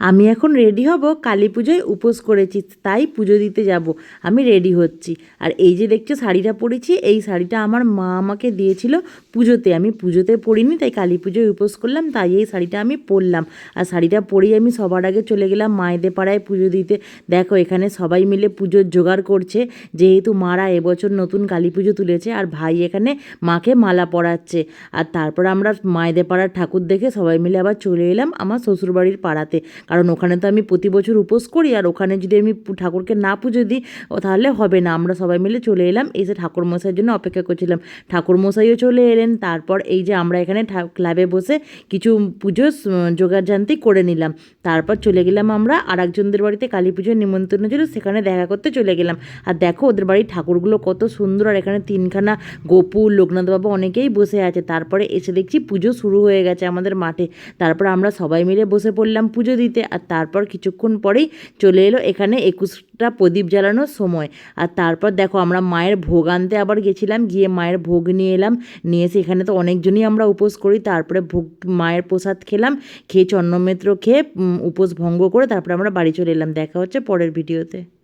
আমি এখন রেডি হব, কালী পুজোয় উপোস করেছি, তাই পুজো দিতে যাব। আমি রেডি হচ্ছি। আর এই যে দেখছ শাড়িটা পরেছি, এই শাড়িটা আমার মা আমাকে দিয়েছিল পুজোতে। আমি পুজোতে পরিনি, তাই কালী পুজোয় উপোস করলাম, তাই এই শাড়িটা আমি পরলাম। আর শাড়িটা পরেই আমি সবার আগে চলে গেলাম মায়েদের পাড়ায় পুজো দিতে। দেখো, এখানে সবাই মিলে পুজোর জোগাড় করছে, যেহেতু মারা এবছর নতুন কালী পুজো তুলেছে, আর ভাই এখানে মাকে মালা পরাচ্ছে। আর তারপর আমরা মায়েদের পাড়ার ঠাকুর দেখে সবাই মিলে আবার চলে এলাম আমার শ্বশুরবাড়ির পাড়াতে। কারণ ওখানে তো আমি প্রতি বছর উপোস করি, আর ওখানে যদি আমি ঠাকুরকে না পুজো দিই তাহলে হবে না। আমরা সবাই মিলে চলে এলাম এসে ঠাকুর মশাইয়ের জন্য অপেক্ষা করছিলাম। ঠাকুর মশাইও চলে এলেন, তারপর এই যে আমরা এখানে ক্লাবে বসে কিছু পুজো জোগাড়জান্তি করে নিলাম। তারপর চলে গেলাম আমরা আর একজনদের বাড়িতে কালী পুজোর নিমন্ত্রণ ছিল, সেখানে দেখা করতে চলে গেলাম। আর দেখো ওদের বাড়ির ঠাকুরগুলো কত সুন্দর, আর এখানে তিনখানা গোপু লোকনাথবাবু অনেকেই বসে আছে। তারপরে এসে দেখছি পুজো শুরু হয়ে গেছে আমাদের মাঠে। তারপর আমরা সবাই মিলে বসে পড়লাম পুজো দিতে। আর তারপর কিছুক্ষণ পরেই চলে এলো এখানে একুশটা প্রদীপ জ্বালানোর সময়। আর তারপর দেখো আমরা মায়ের ভোগ আনতে আবার গেছিলাম, গিয়ে মায়ের ভোগ নিয়ে এলাম, নিয়ে এসে এখানে তো অনেকজনই আমরা উপোস করি, তারপরে ভোগ, মায়ের প্রসাদ খেলাম, খেয়ে চন্নমিত্র খেয়ে উপোস ভঙ্গ করে তারপরে আমরা বাড়ি চলে এলাম। দেখা হচ্ছে পরের ভিডিওতে।